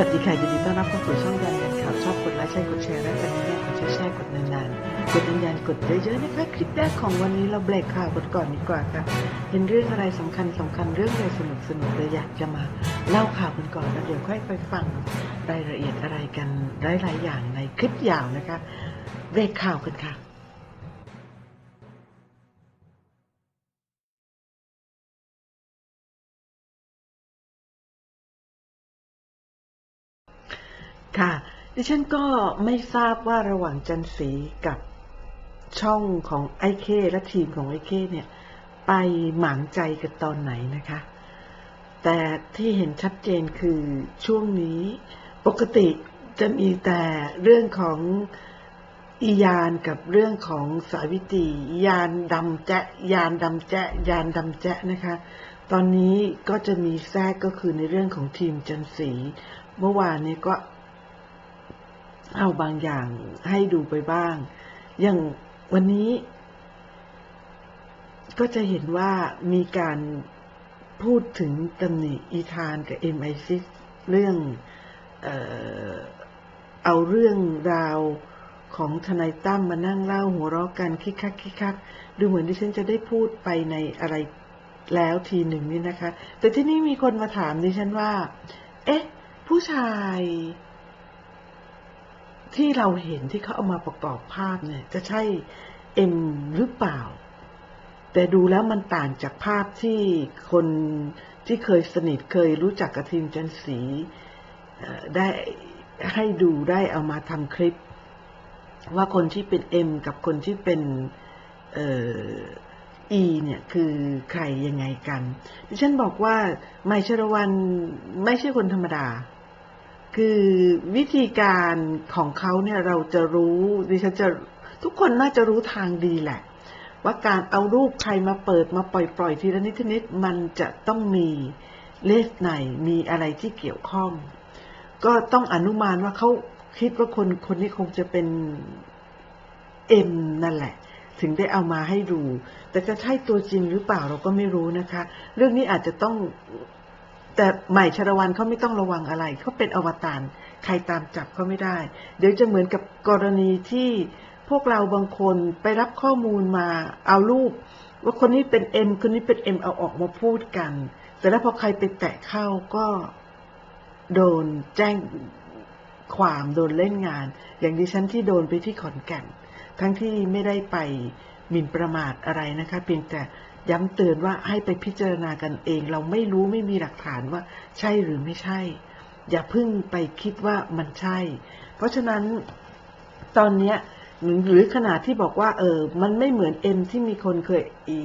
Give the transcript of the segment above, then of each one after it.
วัสดีค่ะยินดีต้อนรับเข้าสู่ช่องยันยันข่าวชอบกดไลค์ใช่กดแชร์และกดแชร์กดแชร์แชร์กดนานๆกดยันๆกดเยอะๆนะคะคลิปแรกของวันนี้เราเบรกข่าวกดก่อนดีกว่าค่ะเป็นเรื่องอะไรสำคัญสำคัญเรื่องอะไรสนุกสนุกเลยอยากจะมาเล่าข่าวกันก่อนแล้วเดี๋ยวค่อยไปฟังรายละเอียดอะไรกันหลายๆอย่างในคลิปยาวนะคะเบรกข่าวกันค่ะ ค่ะ ดิฉันก็ไม่ทราบว่าระหว่างจันสีกับช่องของไอเคและทีมของไอเคเนี่ย ไปหมางใจกันตอนไหนนะคะ แต่ที่เห็นชัดเจนคือช่วงนี้ปกติจะมีแต่เรื่องของอียานกับเรื่องของสาวิตรียานดำแจ๊ยานดำแจ๊ยานดำแจ๊นะคะ ตอนนี้ก็จะมีแทรกก็คือในเรื่องของทีมจันสี เมื่อวานนี้ก็ เอาบางอย่างให้ดูไปบ้าง อย่างวันนี้ก็จะเห็นว่ามีการพูดถึงตำหนิอีธานกับ MI6 เรื่องเออเอาเรื่องราวของทนายตั้มมานั่งเล่าหัวเราะกันคิกคักคิกคักดูเหมือนที่ฉันจะได้พูดไปในอะไรแล้วทีหนึ่งนี่นะคะ แต่ที่นี่มีคนมาถามดิฉันว่า เอ๊ะ ผู้ชาย ที่เราเห็นที่เขาเอามาประกอบภาพเนี่ย จะใช่เอ็มหรือเปล่า แต่ดูแล้วมันต่างจากภาพที่คนที่เคยสนิทเคยรู้จักกับทีมจันสีได้ให้ดูได้เอามาทำคลิป ว่าคนที่เป็นเอ็มกับคนที่เป็นเออ E เนี่ยคือใครยังไงกัน ดิฉันบอกว่าไมค์ชรวันไม่ใช่คนธรรมดา คือวิธีการของเขาเนี่ยเราจะรู้ดิฉันจะทุกคนน่าจะรู้ทางดีแหละ ว่าการเอารูปใครมาเปิดมาปล่อยปล่อยๆทีละนิดทีนิดมันจะต้องมีเลสในมีอะไรที่เกี่ยวข้อง ก็ต้องอนุมานว่าเขาคิดว่าคนคนนี้คงจะเป็นเอ็มนั่นแหละ ถึงได้เอามาให้ดู แต่จะใช่ตัวจริงหรือเปล่าเราก็ไม่รู้นะคะ เรื่องนี้อาจจะต้อง แต่ใหม่ชรวันเขาไม่ต้องระวังอะไร เขาเป็นอวตารใครตามจับเขาไม่ได้ เดี๋ยวจะเหมือนกับกรณีที่พวกเราบางคนไปรับข้อมูลมาเอารูป ว่าคนนี้เป็นเอ็มคนนี้เป็นเอ็มเอาออกมาพูดกัน แต่แล้วพอใครไปแตะเข้าก็โดนแจ้งความโดนเล่นงาน อย่างดิฉันที่โดนไปที่ขอนแก่น ทั้งที่ไม่ได้ไปหมิ่นประมาทอะไรนะคะ เพียงแต่ ย้ำเตือนว่าให้ไปพิจารณากันเอง เราไม่รู้ไม่มีหลักฐานว่าใช่หรือไม่ใช่ อย่าพิ่งไปคิดว่ามันใช่ เพราะฉะนั้นตอนเนี้ยหรือขนาดที่บอกว่า เออ มันไม่เหมือนเอ็มที่มีคนเคยอี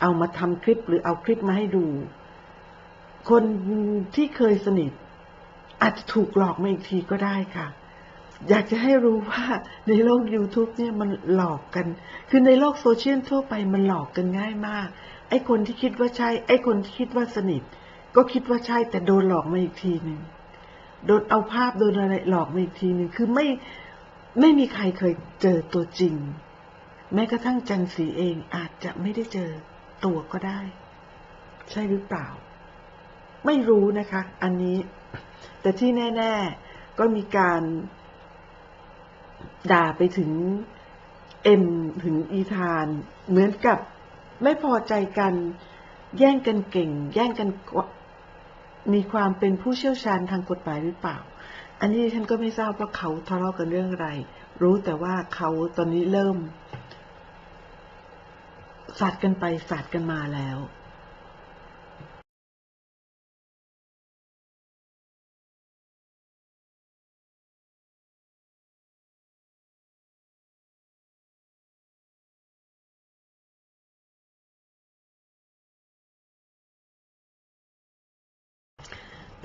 เอามาทำคลิปหรือเอาคลิปมาให้ดู คนที่เคยสนิท อาจจะถูกหลอกมาอีกทีก็ได้ค่ะ อยากจะให้รู้ว่าในโลก YouTube เนี่ยมันหลอกกัน คือในโลกโซเชียลทั่วไปมันหลอกกันง่ายมาก ไอ้คนที่คิดว่าใช่ ไอ้คนที่คิดว่าสนิท ก็คิดว่าใช่แต่โดนหลอกมาอีกทีหนึ่งโดนเอาภาพโดนอะไรหลอกมาอีกทีหนึ่งคือไม่ไม่มีใครเคยเจอตัวจริง แม้กระทั่งจันสีเองอาจจะไม่ได้เจอตัวก็ได้ ใช่หรือเปล่า ไม่รู้นะคะ อันนี้ แต่ที่แน่ ๆ ก็มีการ ด่าไปถึงเอ็มถึงอีธาน เหมือนกับไม่พอใจกัน แย่งกันเก่ง แย่งกันมีความเป็นผู้เชี่ยวชาญทางกฎหมายหรือเปล่า อันนี้ฉันก็ไม่ทราบว่าเขาทะเลาะกันเรื่องอะไร รู้แต่ว่าเขาตอนนี้เริ่มสาดกันไปสาดกันมาแล้ว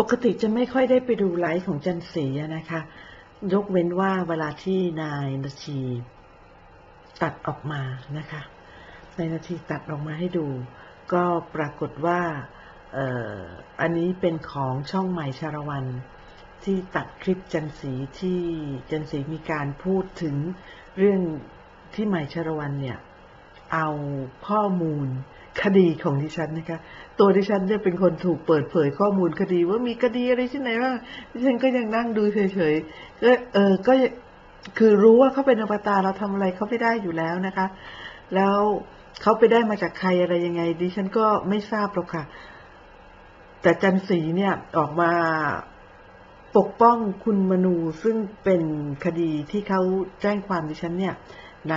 ปกติจะไม่ค่อยได้ไปดูไลฟ์ของจันสีนะคะ ยกเว้นว่าเวลาที่นายนาทีตัดออกมานะคะนายนาทีตัดออกมาให้ดู ก็ปรากฏว่าอ,อันนี้เป็นของช่องใหม่ชาละวันที่ตัดคลิปจันสีที่จันสีมีการพูดถึงเรื่องที่ใหม่ชาละวันเนี่ย เอาข้อมูล คดีของดิฉันนะคะ ตัวดิฉันเนี่ยเป็นคนถูกเปิดเผยข้อมูลคดีว่ามีคดีอะไรที่ไหนบ้างดิฉันก็ยังนั่งดูเฉยๆก็เออก็คือรู้ว่าเขาเป็นอวตารเราทำอะไรเขาไม่ได้อยู่แล้วนะคะ แล้วเขาไปได้มาจากใครอะไรยังไง ดิฉันก็ไม่ทราบหรอกค่ะ แต่จันสีเนี่ยออกมาปกป้องคุณมนูซึ่งเป็นคดีที่เขาแจ้งความดิฉันเนี่ยใน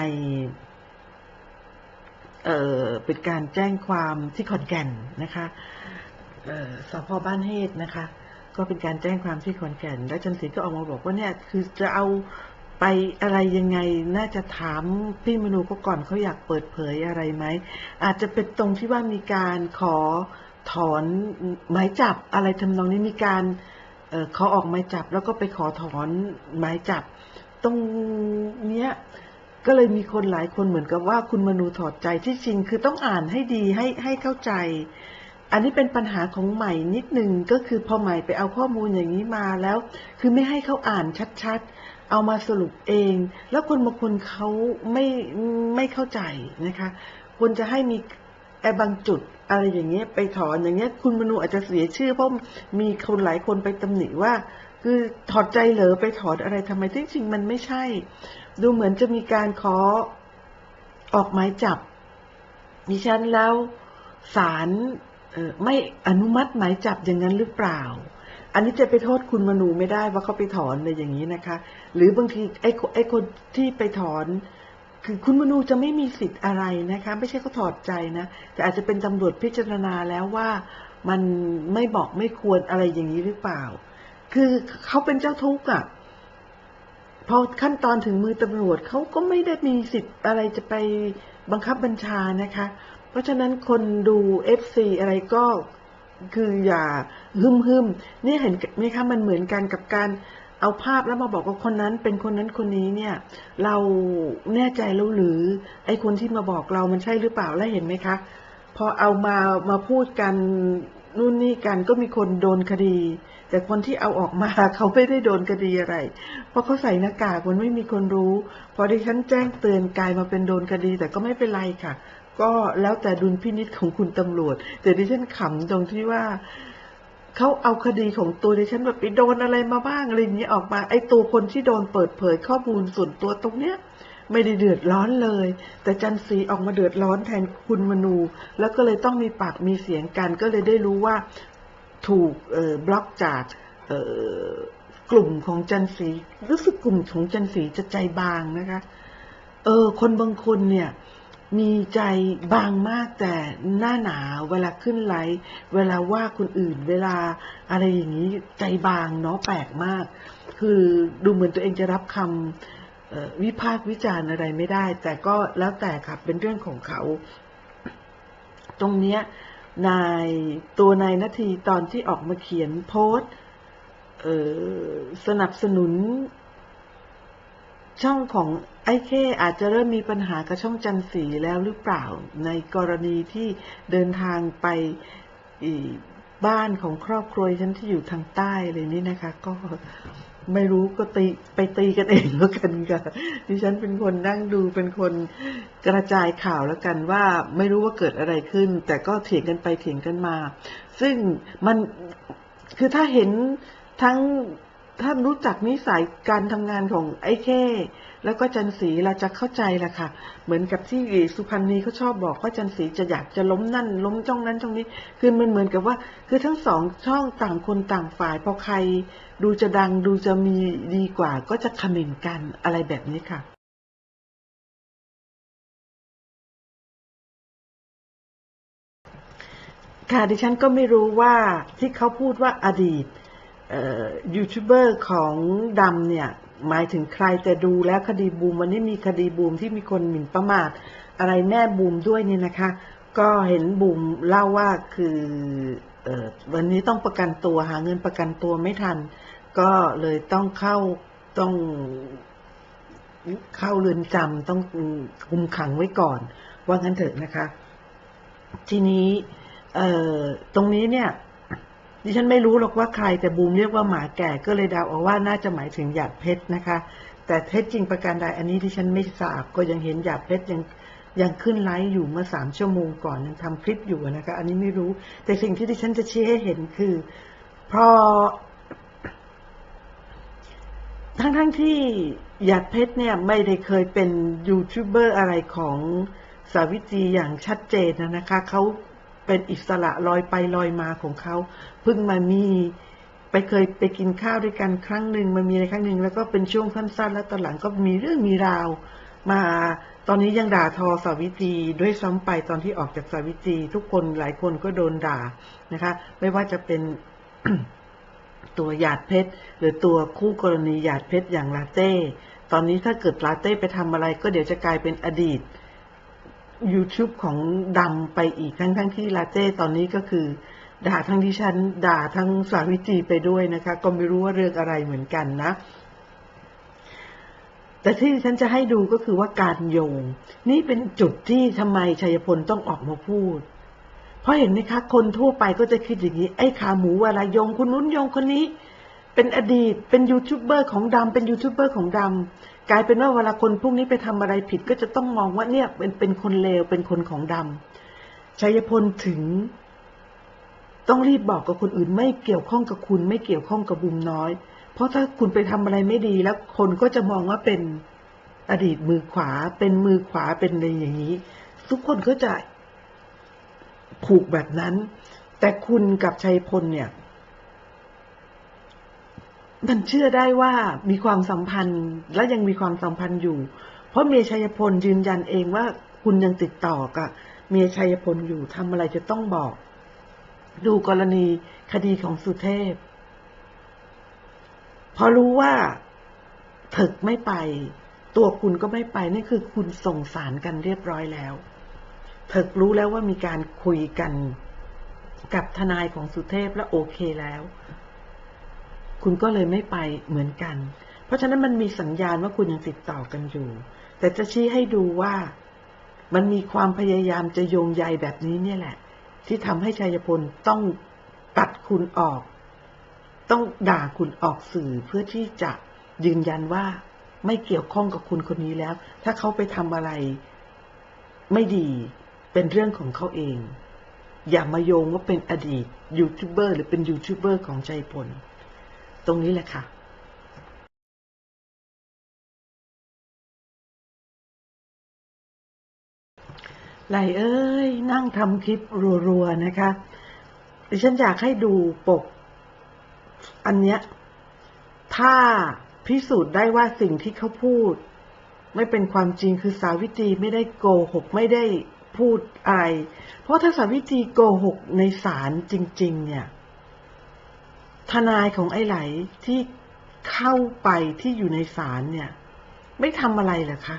เเป็นการแจ้งความที่ขอนแก่นนะคะสพบ้านเฮดนะคะ ก็เป็นการแจ้งความที่ขอนแก่น แล้วจันทรีก็ออกมาบอกว่าเนี่ยคือจะเอาไปอะไรยังไงน่าจะถามพี่มนูเขาก่อนเขาอยากเปิดเผยอะไรไหม อาจจะเป็นตรงที่ว่ามีการขอถอนหมายจับอะไรทำนองนี้มีการเขอออกหมายจับ แล้วก็ไปขอถอนหมายจับ ตรงเนี้ย ก็เลยมีคนหลายคนเหมือนกับว่าคุณมนูถอดใจที่จริงคือต้องอ่านให้ดีให้ให้เข้าใจ อันนี้เป็นปัญหาของใหม่นิดนึงก็คือพอใหม่ไปเอาข้อมูลอย่างนี้มาแล้ว คือไม่ให้เขาอ่านชัดๆ เอามาสรุปเอง แล้วคนบางคนเขาไม่ไม่เข้าใจนะคะควรจะให้มีไอ้บางจุดอะไรอย่างเงี้ยไปถอนอย่างเงี้ยคุณมนูอาจจะเสียชื่อเพราะมีคนหลายคนไปตำหนิว่า คือถอดใจเหรอไปถอนอะไรทำไมที่จริงมันไม่ใช่ ดูเหมือนจะมีการขอออกหมายจับดิฉันแล้วศาลไม่อนุมัติหมายจับอย่างนั้นหรือเปล่า อันนี้จะไปโทษคุณมนูไม่ได้ว่าเขาไปถอนเลยอย่างนี้นะคะ หรือบางทีไอ้คนไอ้คนที่ไปถอน คือคุณมนูจะไม่มีสิทธิ์อะไรนะคะ ไม่ใช่เขาถอดใจนะ แต่อาจจะเป็นตำรวจพิจารณาแล้วว่ามันไม่บอกไม่ควรอะไรอย่างนี้หรือเปล่า คือเขาเป็นเจ้าทุกข์อะพอขั้นตอนถึงมือตำรวจเขาก็ไม่ได้มีสิทธิ์อะไรจะไปบังคับบัญชานะคะ เพราะฉะนั้นคนดูเอฟซีอะไรก็คืออย่าฮึมฮึมเนี่ยเห็นไหมคะมันเหมือนกันกับการเอาภาพแล้วมาบอกว่าคนนั้นเป็นคนนั้นคนนี้เนี่ย เราแน่ใจแล้วหรือ ไอ้คนที่มาบอกเรามันใช่หรือเปล่าแล้วเห็นไหมคะพอเอามามาพูดกันนู่นนี่กันก็มีคนโดนคดี แต่คนที่เอาออกมาเขาไม่ได้โดนคดีอะไร เพราะเขาใส่หน้ากากมันไม่มีคนรู้ พอดิฉันแจ้งเตือนกลายมาเป็นโดนคดี แต่ก็ไม่เป็นไรค่ะ ก็แล้วแต่ดุลพินิษของคุณตำรวจ แต่ดิฉันขำตรงที่ว่าเขาเอาคดีของตัวดิฉันแบบไปโดนอะไรมาบ้างอะไรอย่างนี้ออกมา ไอ้ตัวคนที่โดนเปิดเผยข้อมูลส่วนตัวตรงเนี้ยไม่ได้เดือดร้อนเลย แต่จันทรีออกมาเดือดร้อนแทนคุณมนู แล้วก็เลยต้องมีปากมีเสียงกันก็เลยได้รู้ว่า ถูกบล็อกจากกลุ่มของจันทรีรู้สึกกลุ่มของจันทรีจะใจบางนะคะ เออ คนบางคนเนี่ย มีใจบางมากแต่หน้าหนาวเวลาขึ้นไลฟ์เวลาว่าคนอื่น เวลาอะไรอย่างนี้ใจบางเนาะแปลกมาก คือดูเหมือนตัวเองจะรับคำออวิพากษ์วิจารณ์อะไรไม่ได้ แต่ก็แล้วแต่ครับเป็นเรื่องของเขา ตรงเนี้ย นายตัวนายนาทีตอนที่ออกมาเขียนโพสต์เออสนับสนุน ช่องของไอ้เข้อาจจะเริ่มมีปัญหากับช่องจันสีแล้วหรือเปล่า ในกรณีที่เดินทางไปบ้านของครอบครัวฉันที่อยู่ทางใต้เลยนี่นะคะ ก็ ไม่รู้ก็ตีไปตีกันเองแล้วกันค่ะดิฉันเป็นคนนั่งดูเป็นคนกระจายข่าวแล้วกันว่าไม่รู้ว่าเกิดอะไรขึ้น แต่ก็เถียงกันไปเถียงกันมา ซึ่งมันคือถ้าเห็นทั้ง ถ้ารู้จักนิสัยการทำงานของไอ้แค่แล้วก็จันสีเราจะเข้าใจแหละค่ะ เหมือนกับที่สุพรรณีเขาชอบบอกว่าจันสีจะอยากจะล้มนั่น ล้มจ้องนั้นจ้องนี้ คือมันเหมือนกับว่า คือทั้งสองช่องต่างคนต่างฝ่ายพอใคร ดูจะดังดูจะมีดีกว่า ก็จะคอมเมนต์กันอะไรแบบนี้ค่ะค่ะดิฉันก็ไม่รู้ว่าที่เขาพูดว่าอดีต ยูทูบเบอร์ของดำเนี่ย หมายถึงใครแต่ดูแล้วคดีบูมวันนี้มีคดีบูมที่มีคนหมิ่นประมาทอะไรแม่บูมด้วยเนี่ยนะคะ ก็เห็นบูมเล่าว่าคือออวันนี้ต้องประกันตัวหาเงินประกันตัวไม่ทัน ก็เลยต้องเข้าต้องเข้าเรือนจำต้องคุมขังไว้ก่อน ว่างั้นเถอะนะคะ ทีนี้ตรงนี้เนี่ย ดิฉันไม่รู้หรอกว่าใครแต่บูมเรียกว่าหมาแก่ก็เลยเดาเอาว่าน่าจะหมายถึงหยาดเพชรนะคะ แต่เท็จจริงประการใดอันนี้ดิฉันไม่ทราบก็ยังเห็นหยาดเพชรยังยังขึ้นไลฟ์อยู่เมื่อสามชั่วโมงก่อนยังทำคลิปอยู่นะคะ อันนี้ไม่รู้ แต่สิ่งที่ดิฉันจะชี้ให้เห็นคือพอทั้งทั้งๆที่หยาดเพชรเนี่ยไม่ได้เคยเป็นยูทูบเบอร์อะไรของสาวิตรีอย่างชัดเจนนะคะเขา เป็นอิสระลอยไปลอยมาของเขาเพิ่งมามีไปเคยไปกินข้าวด้วยกันครั้งหนึ่งมันมีในครั้งหนึ่งแล้วก็เป็นช่วงสั้นๆ แล้วตอนหลังก็มีเรื่องมีราว มาตอนนี้ยังด่าทอสาวิตรีด้วยซ้ำไปตอนที่ออกจากสาวิตรีทุกคนหลายคนก็โดนด่านะคะ ไม่ว่าจะเป็นตัวหยาดเพชรหรือตัวคู่กรณีหยาดเพชรอย่างลาเต้ ตอนนี้ถ้าเกิดลาเต้ไปทำอะไร ก็เดี๋ยวจะกลายเป็นอดีต YouTube ของดำไปอีกทั้งทั้งที่ลาเต้ตอนนี้ก็คือ ด่าทั้งดิฉันด่าทั้งสาวิตรีไปด้วยนะคะ ก็ไม่รู้ว่าเรื่องอะไรเหมือนกันนะ แต่ที่ฉันจะให้ดูก็คือว่าการโยง นี่เป็นจุดที่ทำไมชัยพลต้องออกมาพูด เพราะเห็นไหมคะ คนทั่วไปก็จะคิดอย่างนี้ ไอ้ขาหมูเวลาโยงคนนู้นโยงคนนี้ เป็นอดีตเป็นยูทูบเบอร์ของดำเป็นยูทูบเบอร์ของดำ กลายเป็นว่าเวลาคนพวกนี้ไปทำอะไรผิดก็จะต้องมองว่าเนี่ยเป็นเป็นคนเลวเป็นคนของดำชัยพลถึง ต้องรีบบอกกับคนอื่น ไม่เกี่ยวข้องกับคุณ ไม่เกี่ยวข้องกับบุมน้อย เพราะถ้าคุณไปทำอะไรไม่ดีแล้วคนก็จะมองว่าเป็นอดีตมือขวา เป็นมือขวาเป็นอะไรอย่างนี้ ทุกคนก็จะผูกแบบนั้น แต่คุณกับชัยพลเนี่ย มันเชื่อได้ว่ามีความสัมพันธ์และยังมีความสัมพันธ์อยู่ เพราะเมียชัยพลยืนยันเองว่าคุณยังติดต่อกับเมียชัยพลอยู่ทำอะไรจะต้องบอก ดูกรณีคดีของสุเทพ พอรู้ว่าถึกไม่ไป ตัวคุณก็ไม่ไปนี่คือคุณส่งสารกันเรียบร้อยแล้วถึกรู้แล้วว่ามีการคุยกันกับทนายของสุเทพและโอเคแล้ว คุณก็เลยไม่ไปเหมือนกัน เพราะฉะนั้นมันมีสัญญาณว่าคุณยังติดต่อกันอยู่ แต่จะชี้ให้ดูว่ามันมีความพยายามจะโยงใยแบบนี้เนี่ยแหละ ที่ทำให้ชัยพลต้องตัดคุณออก ต้องด่าคุณออกสื่อเพื่อที่จะยืนยันว่าไม่เกี่ยวข้องกับคุณคนนี้แล้ว ถ้าเขาไปทำอะไร ไม่ดีเป็นเรื่องของเขาเอง อย่ามาโยงว่าเป็นอดีตยูทูบเบอร์หรือเป็นยูทูบเบอร์ของชัยพล ตรงนี้แหละค่ะไหลเอ้ย นั่งทำคลิปรัวๆนะคะดิฉันอยากให้ดูปก อันเนี้ยถ้าพิสูจน์ได้ว่าสิ่งที่เขาพูด ไม่เป็นความจริงคือสาวิตรีไม่ได้โกหกไม่ได้พูดอะไร เพราะถ้าสาวิตรีโกหกในศาลจริง ๆ เนี่ย ทนายของไอ้ไหลที่เข้าไปที่อยู่ในศาลเนี่ย ไม่ทำอะไรเหรอคะ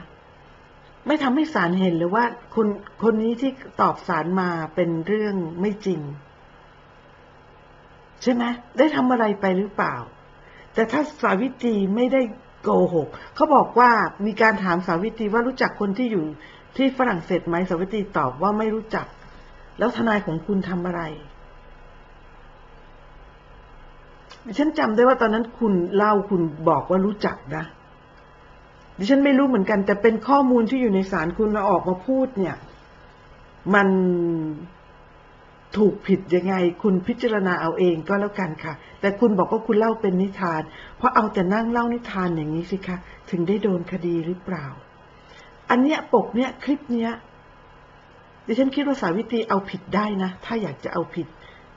ไม่ทำให้ศาลเห็นเลยว่าคนคนนี้ที่ตอบศาลมาเป็นเรื่องไม่จริง ใช่ไหมได้ทำอะไรไปหรือเปล่า แต่ถ้าสาวิตรีไม่ได้โกหกเขาบอกว่ามีการถามสาวิตรีว่ารู้จักคนที่อยู่ที่ฝรั่งเศสไหมสาวิตรีตอบว่าไม่รู้จัก แล้วทนายของคุณทำอะไร ดิฉันจำได้ว่าตอนนั้นคุณเล่าคุณบอกว่ารู้จักนะ ดิฉันไม่รู้เหมือนกัน แต่เป็นข้อมูลที่อยู่ในสารคุณมาออกมาพูดเนี่ย มันถูกผิดยังไง คุณพิจารณาเอาเองก็แล้วกันค่ะ แต่คุณบอกว่าคุณเล่าเป็นนิทาน เพราะเอาแต่นั่งเล่านิทานอย่างนี้สิคะถึงได้โดนคดีหรือเปล่า อันเนี้ยปกเนี้ยคลิปเนี้ยดิฉันคิดว่าสาวิตรีเอาผิดได้นะ ถ้าอยากจะเอาผิด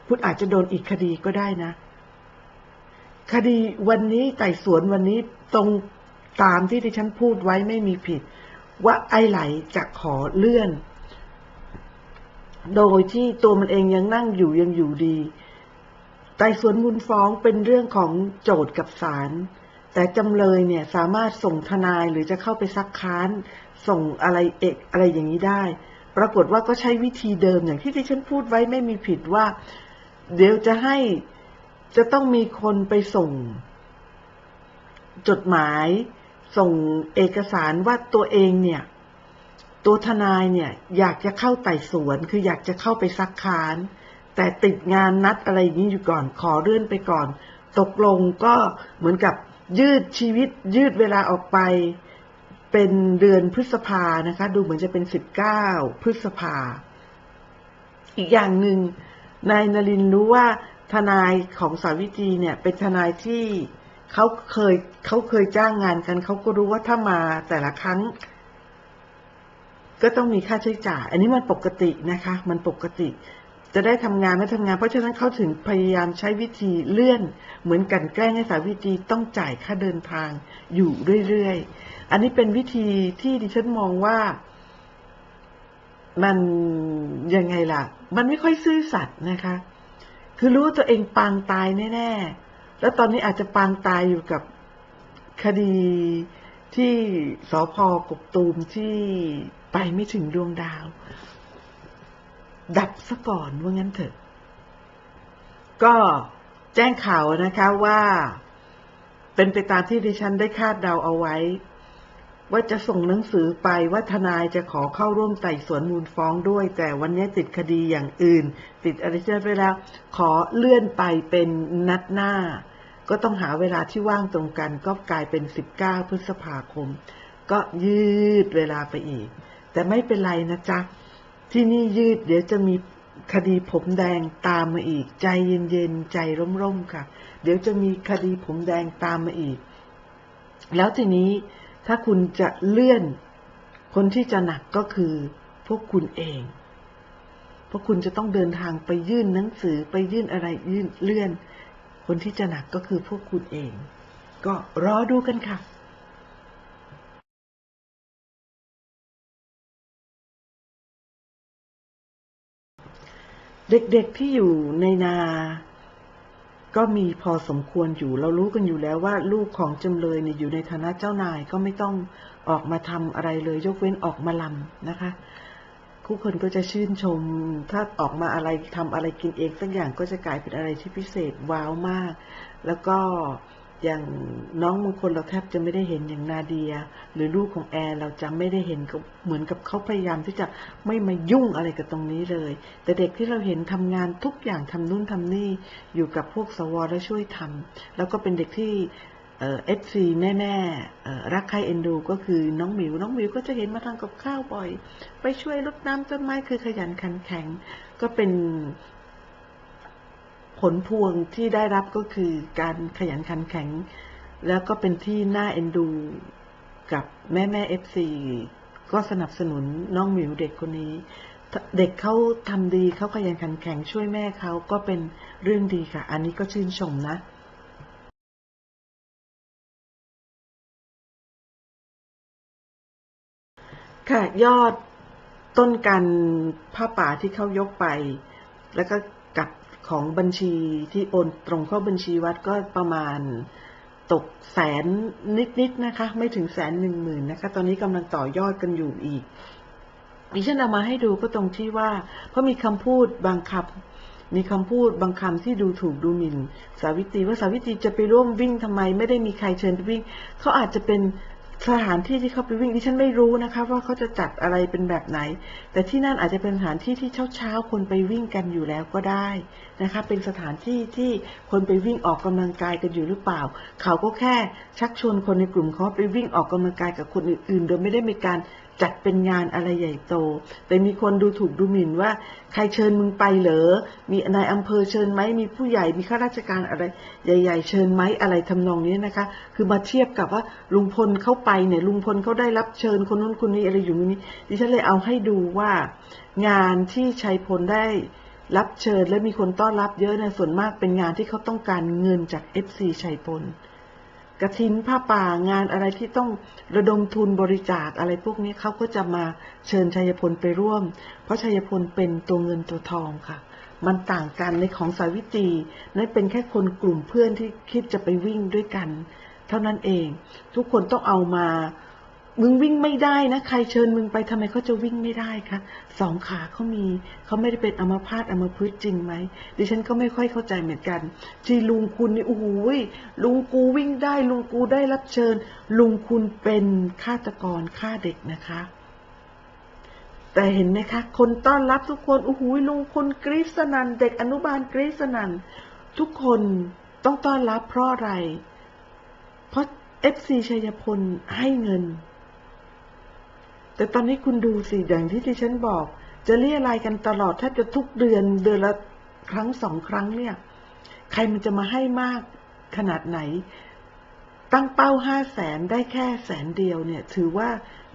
คุณอาจจะโดนอีกคดีก็ได้นะ คดีวันนี้ไต่สวนวันนี้ตรงตามที่ดิฉันพูดไว้ไม่มีผิด ว่าไอ้ไหลจะขอเลื่อน โดยที่ตัวมันเองยังนั่งอยู่ยังอยู่ดี ไต่สวนมูลฟ้องเป็นเรื่องของโจทย์กับศาลแต่จำเลยเนี่ยสามารถส่งทนายหรือจะเข้าไปซักค้าน ส่งอะไรเอกอะไรอย่างนี้ได้ ปรากฏว่าก็ใช้วิธีเดิมอย่างที่ดิฉันพูดไว้ไม่มีผิดว่า เดี๋ยวจะให้ จะต้องมีคนไปส่ง จดหมายส่งเอกสารว่าตัวเองเนี่ย ตัวทนายเนี่ย อยากจะเข้าไต่สวนคืออยากจะเข้าไปซักค้าน แต่ติดงานนัดอะไรอย่างนี้อยู่ก่อนขอเลื่อนไปก่อน ตกลงก็เหมือนกับยืดชีวิตยืดเวลาออกไป เป็นเดือนพฤษภานะคะ ดูเหมือนจะเป็นสิบเก้าพฤษภา อีกอย่างหนึ่งนายนรินรู้ว่า ทนายของสาวิตรีเนี่ย เป็นทนายที่เขาเคยเขาเคยจ้างงานกัน เขาก็รู้ว่าถ้ามาแต่ละครั้ง ก็ต้องมีค่าใช้จ่าย อันนี้มันปกตินะคะ มันปกติ จะได้ทำงานไม่ทำงาน เพราะฉะนั้นเขาถึงพยายามใช้วิธีเลื่อน เหมือนกันแกล้งให้สาวิตรีต้องจ่ายค่าเดินทางอยู่เรื่อยๆ อันนี้เป็นวิธีที่ดิฉันมองว่ามันยังไงล่ะ มันไม่ค่อยซื่อสัตย์นะคะ คือรู้ตัวเองปางตายแน่ๆ แล้วตอนนี้อาจจะปางตายอยู่กับคดีที่สพกกตูมที่ไปไม่ถึงดวงดาว ดับซะก่อนว่างั้นเถอะ ก็แจ้งข่าวนะคะว่าเป็นไปตามที่ดิฉันได้คาดเดาเอาไว้ ว่าจะส่งหนังสือไปว่าทนายจะขอเข้าร่วมไต่สวนมูลฟ้องด้วย แต่วันนี้ติดคดีอย่างอื่น ติดอะไรเช่นไปแล้ว ขอเลื่อนไปเป็นนัดหน้า ก็ต้องหาเวลาที่ว่างตรงกัน ก็กลายเป็น 19 พฤษภาคม ก็ยืดเวลาไปอีก แต่ไม่เป็นไรนะจ๊ะ ที่นี่ยืดเดี๋ยวจะมีคดีผมแดงตามมาอีก ใจเย็นๆ ใจร่มๆค่ะ เดี๋ยวจะมีคดีผมแดงตามมาอีก แล้วทีนี้ ถ้าคุณจะเลื่อน คนที่จะหนักก็คือพวกคุณเอง เพราะคุณจะต้องเดินทางไปยื่นหนังสือไปยื่นอะไรยื่นเลื่อน คนที่จะหนักก็คือพวกคุณเอง ก็รอดูกันค่ะเด็กๆที่อยู่ในนา ก็มีพอสมควรอยู่ เรารู้กันอยู่แล้วว่าลูกของจำเลยเนี่ยอยู่ในฐานะเจ้านายก็ไม่ต้องออกมาทำอะไรเลย ยกเว้นออกมาลำนะคะ ผู้คนก็จะชื่นชม ถ้าออกมาอะไรทำอะไรกินเองสักอย่างก็จะกลายเป็นอะไรที่พิเศษว้าวมาก แล้วก็ อย่างน้องมงคลเราแทบจะไม่ได้เห็นอย่างนาเดีย หรือลูกของแอร์เราจะไม่ได้เห็นก็เหมือนกับเขาพยายามที่จะไม่มายุ่งอะไรกับตรงนี้เลย แต่เด็กที่เราเห็นทำงานทุกอย่างทำนู่นทำนี่อยู่กับพวกสวและช่วยทำแล้วก็เป็นเด็กที่เอฟซีแน่ๆรักใครเอ็นดูก็คือน้องหมิว น้องหมิวก็จะเห็นมาทำกับข้าวบ่อย ไปช่วยรดน้ำต้นไม้คือขยันขันแข็ง ก็เป็น ผลพวงที่ได้รับก็คือการขยันขันแข็ง แล้วก็เป็นที่น่าเอ็นดูกับแม่แม่เอฟซีก็สนับสนุนน้องหมิวเด็กคนนี้ เด็กเขาทำดีเขาขยันขันแข็งช่วยแม่เขาก็เป็นเรื่องดีค่ะ อันนี้ก็ชื่นชมนะค่ะยอดต้นกันผ้าป่าที่เขายกไป แล้วก็ ของบัญชีที่โอนตรงเข้าบัญชีวัดก็ประมาณตกแสนนิดๆนะคะ ไม่ถึงแสนหนึ่งหมื่นนะคะ ตอนนี้กำลังต่อยอดกันอยู่อีกดิฉันเอามาให้ดูก็ตรงที่ว่า เพราะมีคำพูดบางคำมีคำพูดบางคำที่ดูถูกดูหมิ่น สาวิตรีว่าสาวิตรีจะไปร่วมวิ่งทำไม ไม่ได้มีใครเชิญไปวิ่ง เขาอาจจะเป็น สถานที่ที่เขาไปวิ่งดิฉันไม่รู้นะคะว่าเขาจะจัดอะไรเป็นแบบไหน แต่ที่นั่นอาจจะเป็นสถานที่ที่เช้าๆคนไปวิ่งกันอยู่แล้วก็ได้นะคะ เป็นสถานที่ที่คนไปวิ่งออกกำลังกายกันอยู่หรือเปล่า เขาก็แค่ชักชวนคนในกลุ่มเขาไปวิ่งออกกำลังกายกับคนอื่นๆ โดยไม่ได้มีการ จัดเป็นงานอะไรใหญ่โต แต่มีคนดูถูกดูหมิ่นว่า ใครเชิญมึงไปเหรอ มีนายอำเภอเชิญไหม มีผู้ใหญ่ มีข้าราชการอะไร ใหญ่ ๆ เชิญไหมอะไรทำนองนี้นะคะ คือมาเทียบกับว่าลุงพลเข้าไปเนี่ย ลุงพลเขาได้รับเชิญคนนู้นคนนี้อะไรอยู่นี้ดิฉันเลยเอาให้ดูว่า งานที่ชัยพลได้รับเชิญและมีคนต้อนรับเยอะนะส่วนมากเป็นงานที่เขาต้องการเงินจากเอฟซีชัยพล กระถินผ้าป่างานอะไรที่ต้องระดมทุนบริจาคอะไรพวกนี้เขาก็จะมาเชิญชัยพลไปร่วม เพราะชัยพลเป็นตัวเงินตัวทองค่ะ มันต่างกันในของสาวิตรีนั้นเป็นแค่คนกลุ่มเพื่อนที่คิดจะไปวิ่งด้วยกัน เท่านั้นเอง ทุกคนต้องเอามา มึงวิ่งไม่ได้นะ ใครเชิญมึงไปทำไมเขาจะวิ่งไม่ได้คะสองขาเขามีเขาไม่ได้เป็นอัมพาตอัมพฤกษ์จริงไหมดิฉันก็ไม่ค่อยเข้าใจเหมือนกัน ที่ลุงคุณนี่โอ้โหลุงกูวิ่งได้ ลุงกูได้รับเชิญ ลุงคุณเป็นฆาตกรฆ่าเด็กนะคะ แต่เห็นไหมคะ คนต้อนรับทุกคนโอ้โหลุงคนกรี๊ดสนันเด็กอนุบาลกรี๊ดสนันทุกคนต้องต้อนรับเพราะอะไร เพราะเอฟซีชัยพลให้เงิน แต่ตอนนี้คุณดูสิอย่างที่ที่ฉันบอก จะเรียอะไรกันตลอดถ้าจะทุกเดือนเดือนละครั้งสองครั้งเนี่ย ใครมันจะมาให้มากขนาดไหน ตั้งเป้าห้าแสนได้แค่แสนเดียวเนี่ย ถือว่า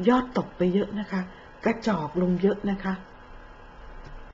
ยอดตกไปเยอะนะคะ กระจอกลงเยอะนะคะ